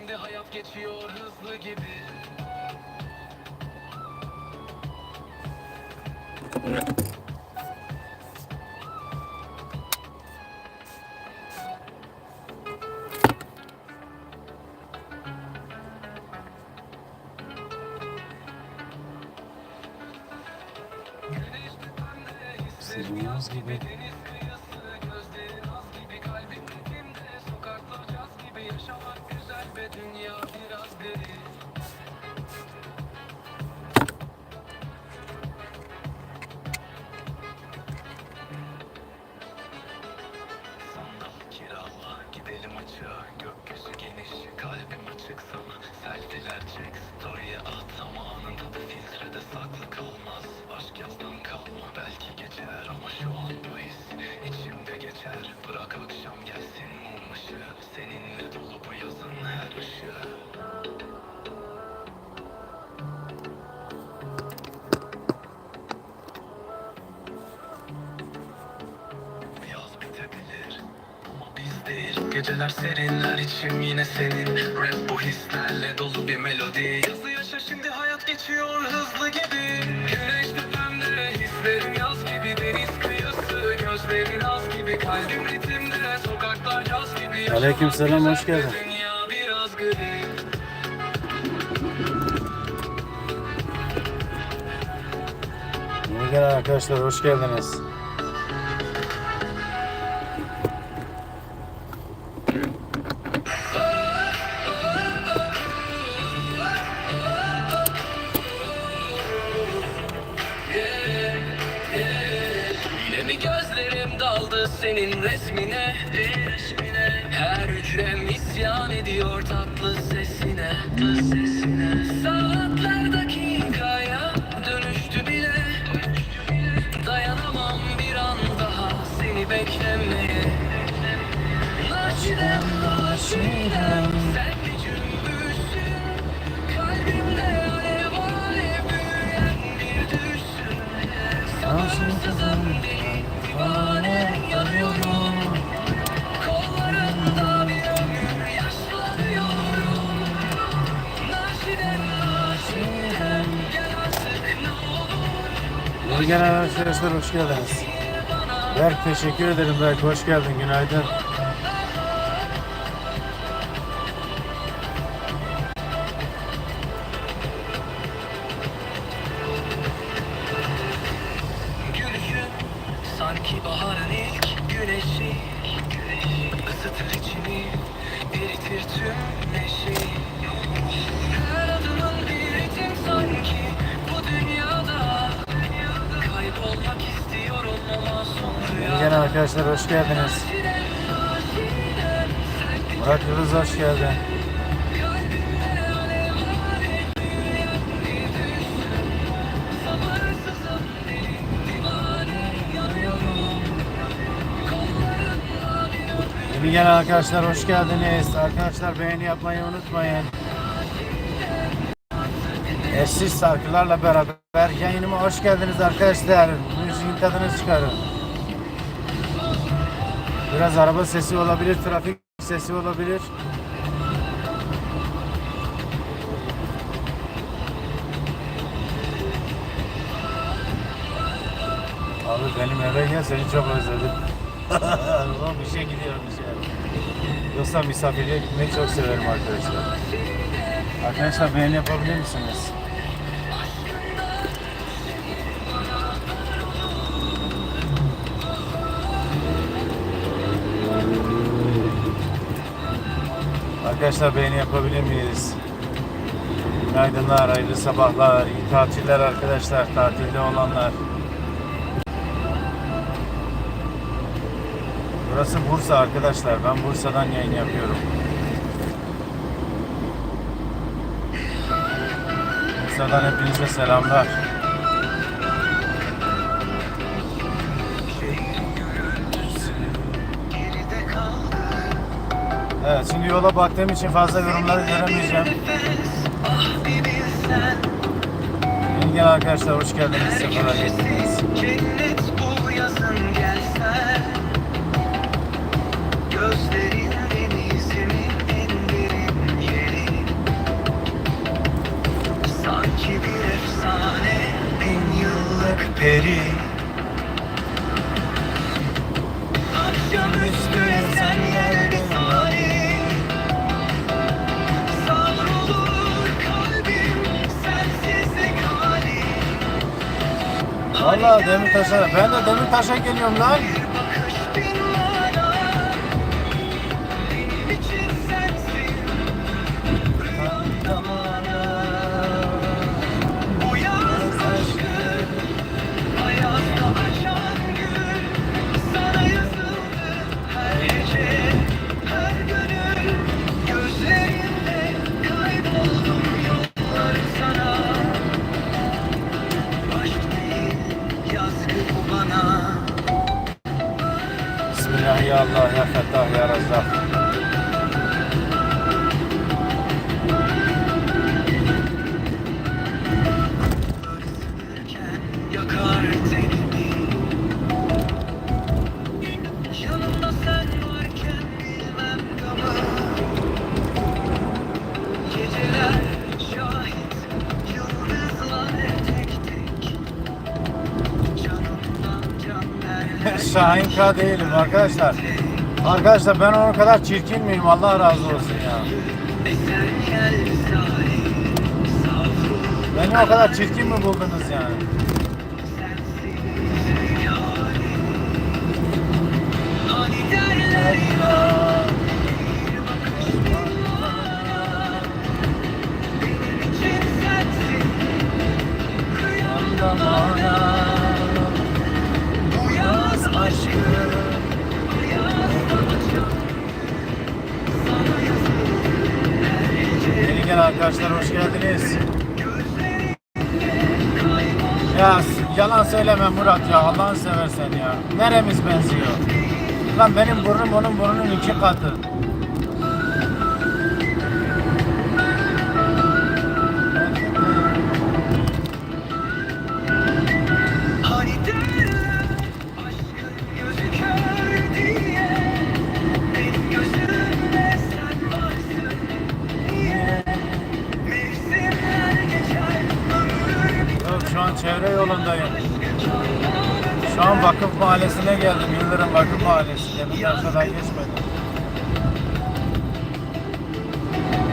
şimdi hayat geçiyor hızlı gibi gidelim açığa Geceler serinler içim yine senin. Rap bu hislerle dolu bir melodi. Yazı yaşa şimdi hayat geçiyor hızlı gibi Güneş tepemde hislerim yaz gibi. Deniz kıyısı gözlerin az gibi. Kalbim ritimde sokaklar yaz gibi. Yaşamak Aleykümselam, güzel hoş geldin. Yeni gelen arkadaşlar hoş geldiniz. Senin resmine resmine Her hücrem isyan ediyor tatlı sesine tatlı sesine. Saatler dakikaya dönüştü bile. Dayanamam bir an daha seni beklemeye. Naşidem naşidem gelen arkadaşlar hoş geldiniz. Berk teşekkür ederim Berk hoş geldin günaydın. Arkadaşlar hoş geldiniz. Murat Yıldız hoş geldin. Yeni gelen arkadaşlar hoş geldiniz. Arkadaşlar beğeni yapmayı unutmayın. Eşsiz şarkılarla beraber yayınıma hoş geldiniz arkadaşlar. Müziğin tadını çıkarın. Biraz araba sesi olabilir, trafik sesi olabilir. Abi benim eve gel seni çok özledim. Ulan bir şey gidiyorum bir şey. Yoksa misafirliğe gitmeyi çok severim arkadaşlar. Arkadaşlar beğeni yapabilir misiniz? Arkadaşlar beğeni yapabilir miyiz? Günaydınlar, hayırlı sabahlar, iyi tatiller arkadaşlar, tatilde olanlar. Burası Bursa arkadaşlar, ben Bursa'dan yayın yapıyorum. Bursa'dan hepinize selamlar. Evet, şimdi yola baktığım için fazla yorumları göremeyeceğim. gelen arkadaşlar hoş geldiniz, sefalar getirdiniz. Sanki bir efsane bin yıllık peri Valla Demirtaş'a, ben de Demirtaş'a geliyorum lan. Şahin K değilim arkadaşlar. Arkadaşlar ben onun kadar çirkin miyim? Allah razı olsun ya. Beni o kadar çirkin mi buldunuz yani? sensiz Yeni gelen arkadaşlar hoş geldiniz. Ya yalan söyleme Murat ya Allah'ını seversen ya. Neremiz benziyor? Lan benim burnum onun burnunun iki katı. Demirtaş'tan geçmedim.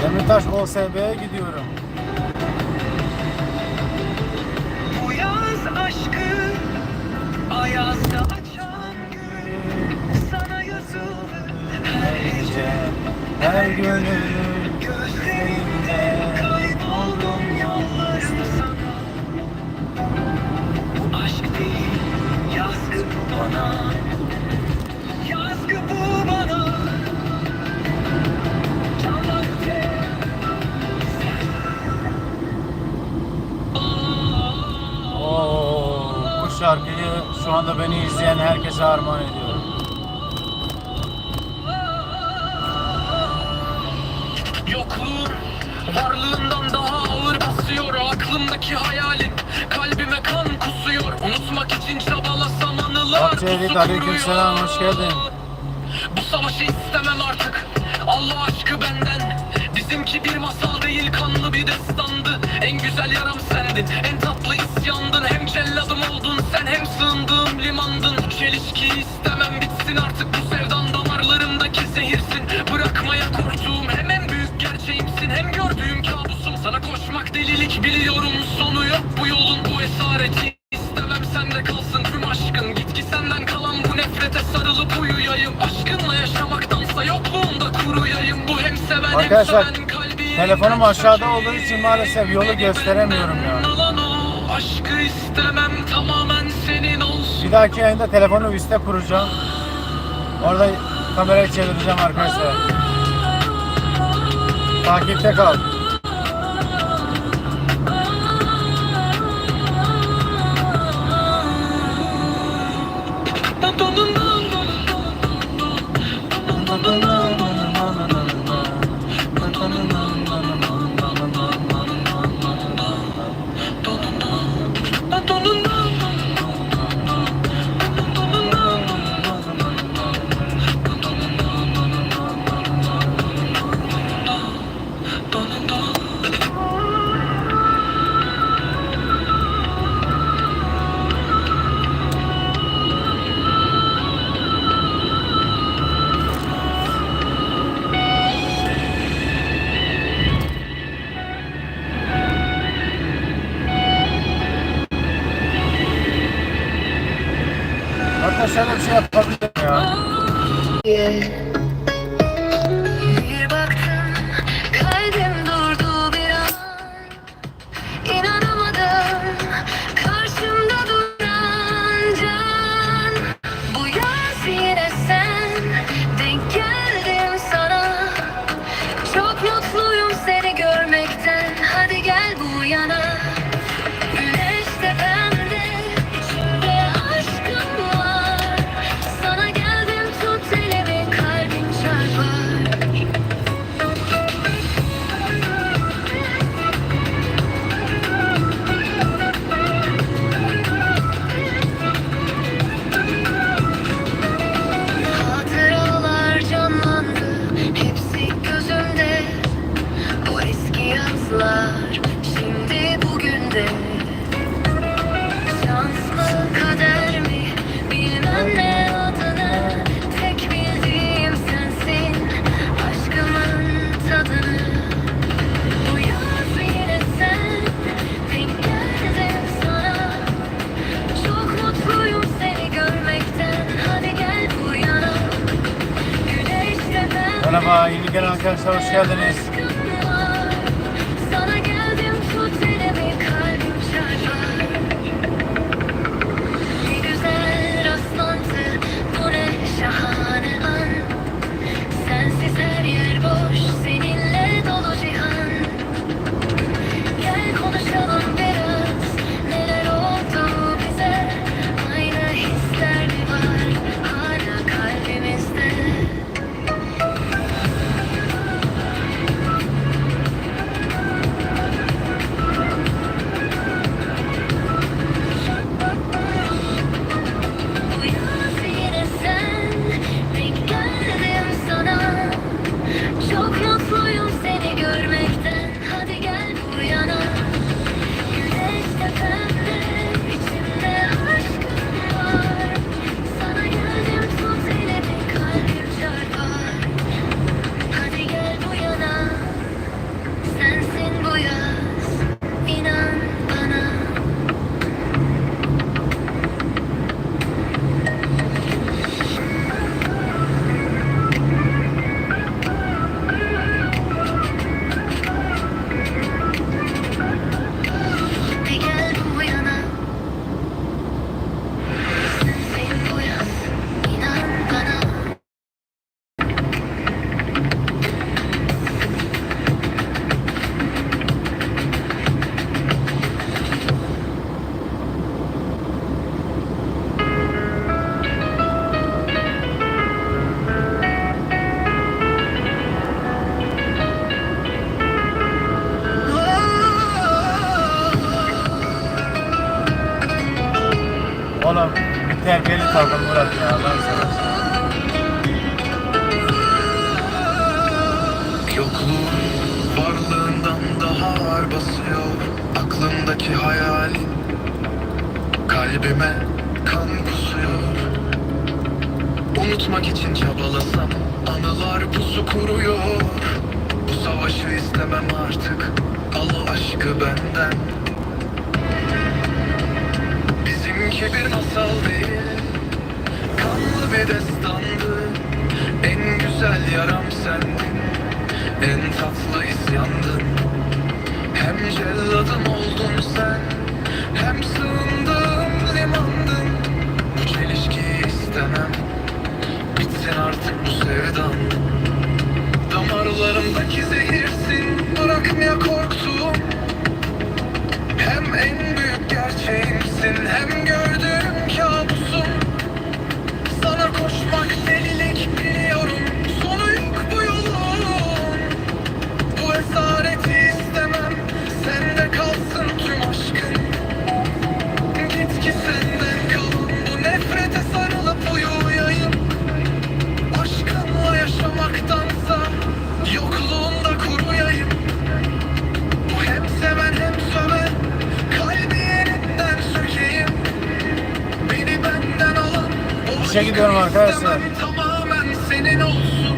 Demirtaş OSB'ye gidiyorum. Bu yaz aşkı Ayazda açan Sana her gece Her gönül Gözlerinde kayboldum yollarım sana Aşk değil yazgı bu bana şarkıyı şu anda beni izleyen herkese armağan ediyorum. Yokluğun varlığından daha ağır basıyor Aklımdaki hayalin kalbime kan kusuyor Unutmak için çabalasam anılar Akçelik, pusu aleykümselam, kuruyor. hoş geldin. Bu savaşı istemem artık Allah aşkı benden Bizimki bir masal değil kanlı bir destandı. En güzel yaram sendin En tatlı isyandın Hem celladım oldun sen hem sığındığım limandın. Çelişkiyi istemem bitsin artık bu sevdan damarlarımdaki zehirsin. Bırakmaya korktuğum hem en büyük gerçeğimsin. Hem gördüğüm kabusum sana koşmak delilik biliyorum. Sonu yok bu yolun bu esareti İstemem. Sende kalsın tüm aşkın Git ki senden kalan bu nefrete sarılıp Arkadaşlar telefonum aşağıda olduğu için maalesef yolu gösteremiyorum ya. Aşkı istemem tamamen senin olsun. Bir dahaki yayında telefonu üste kuracağım. Orada kamerayı çevireceğim arkadaşlar. Takipte kal. Arkadaşlar bir şey yapabilirim ya. Ee, engeli kaldım Murat ya. Allah'ım sana. Yokluğun varlığından daha ağır basıyor Aklımdaki hayal Kalbime kan kusuyor Unutmak için çabalasam Anılar pusu kuruyor Bu savaşı istemem artık Al aşkı benden Bizimki bir masal değil bir destandı En güzel yaram sendin. En tatlı isyandın maça gidiyorum arkadaşlar. Tamamen senin olsun.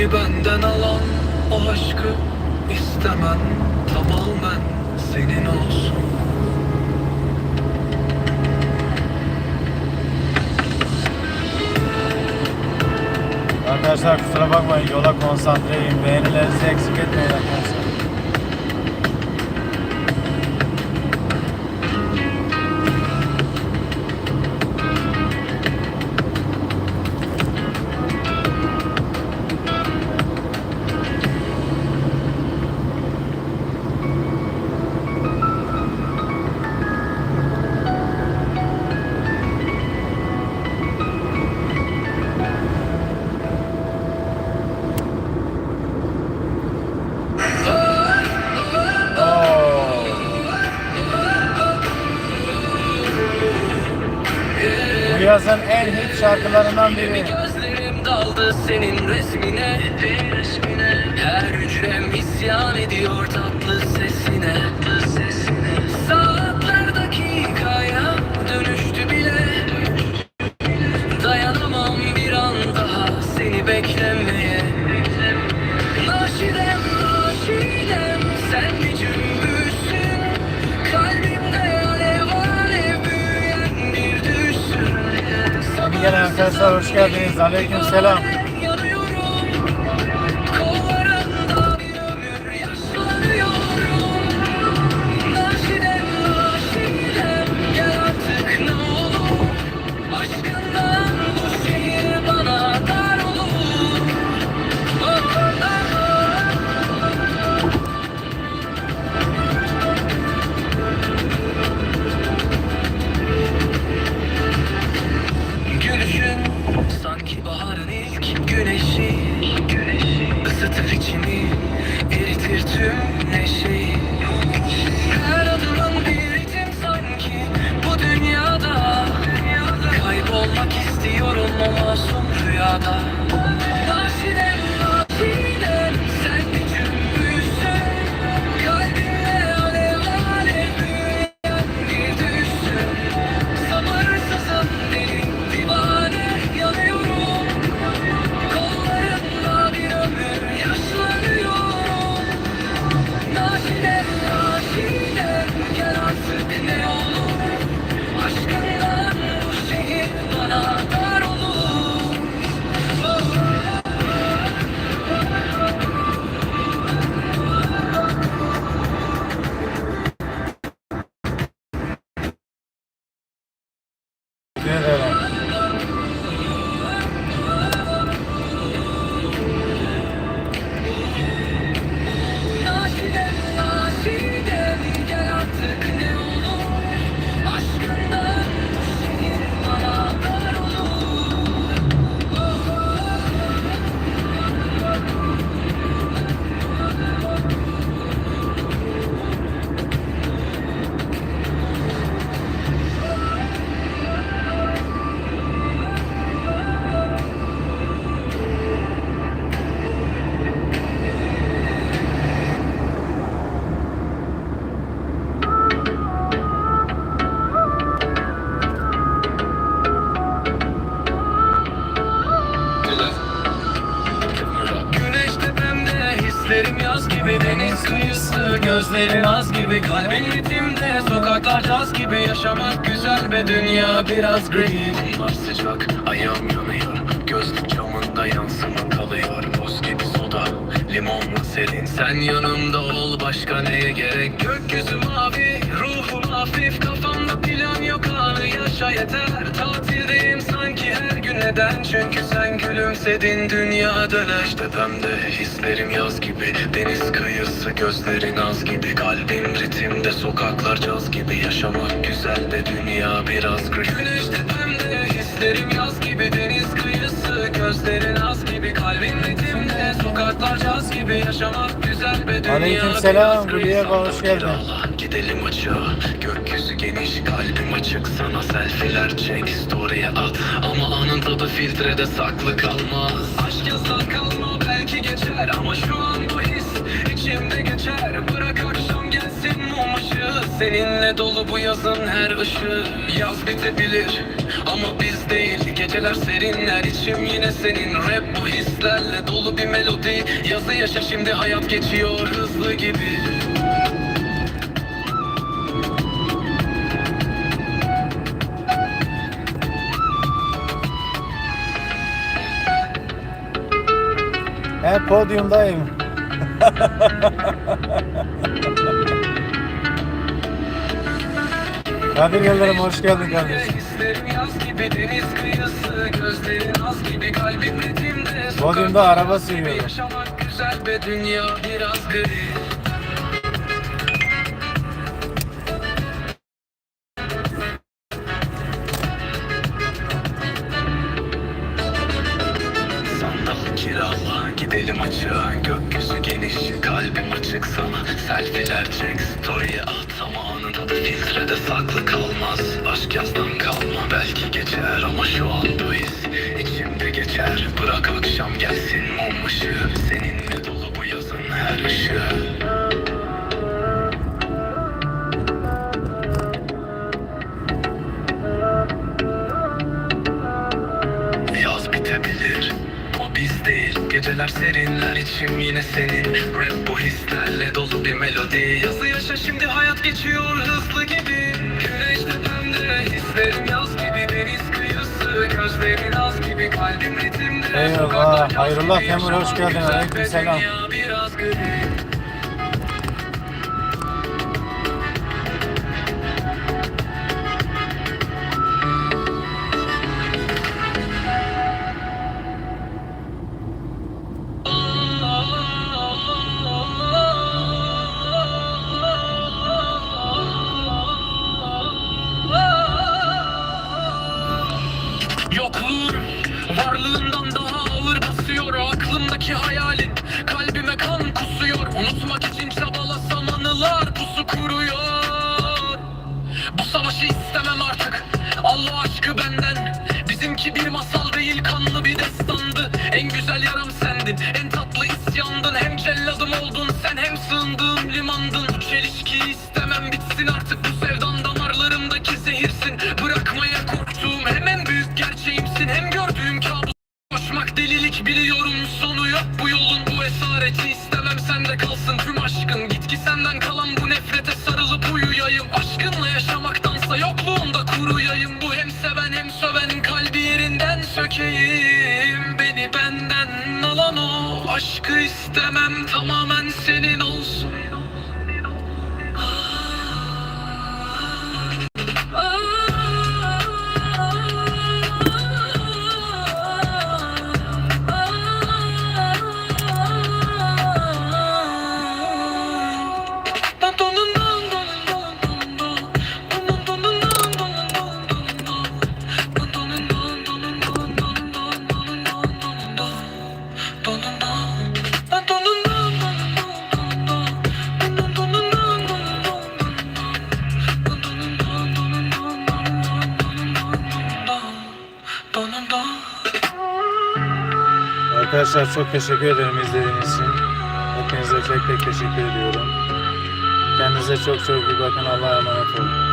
Beni benden alan o aşkı istemem tamamen senin olsun Arkadaşlar kusura bakmayın yola konsantreyim. Beğenilerinizi eksik etmeyin arkadaşlar. şarkılarından biri. Gözlerim daldı senin resmine, resmine. Her hücrem isyan ediyor tatlı sesine. Arkadaşlar hoş geldiniz. Aleyküm selam. Biraz gri Bunlar sıcak ayağım yanıyor. Gözlük camında yansıma kalıyor. Buz gibi soda limonla serin Sen yanımda ol başka neye gerek? Gökyüzü mavi ruhum hafif Kafamda plan yok anı yaşa yeter. Tatildeyim sanki her gün neden? Çünkü sen gülümsedin dünya döner Tepemde hislerim yaz gibi Deniz kıyısı gözlerin az gibi. Kalbim ritimde sokaklar caz gibi. Yaşamak güzel de dünya biraz gri. Güneş tepemde hislerim yaz gibi. Deniz kıyısı gözlerin az gibi. Kalbim ritimde sokaklar gibi Yaşamak güzel be dünya. Gri. Hülya Baba, hoş geldin. Gidelim açığa Gökyüzü geniş kalbim açık. Sana selfie'ler çek story'e at. Ama anın tadı filtrede saklı kalmaz. Aşk yazdan kalma belki geçer. Ama şu an bu his içimde geçer. Bırak akşam gelsin mum ışığı. Seninle dolu bu yazın her ışığı. Yaz bitebilir ama biz değil Geceler serinler içim yine senin Rap bu hislerle dolu bir melodi Yazı yaşa şimdi hayat geçiyor hızlı gibi He podyumdayım. Kadir Yıldırım hoş geldin kardeşim. Yaz gibi deniz kıyısı Gözlerin az gibi kalbim ritimde Podyumda araba sürüyorum. Yaşamak güzel be dünya biraz gri bir melodi Yazı yaşa şimdi hayat geçiyor hızlı gibi Güneş tepemde hislerim yaz gibi Deniz kıyısı gözlerin az gibi Kalbim ritimde Eyvallah. gibi, Temur, hoş geldin. Aleykümselam. dünya biraz gri. İstemem artık. Allah aşkı benden. Bizimki bir masal istemem tamamen Arkadaşlar çok teşekkür ederim izlediğiniz için. Hepinize tek tek teşekkür ediyorum. Kendinize çok çok iyi bakın. Allah'a emanet olun.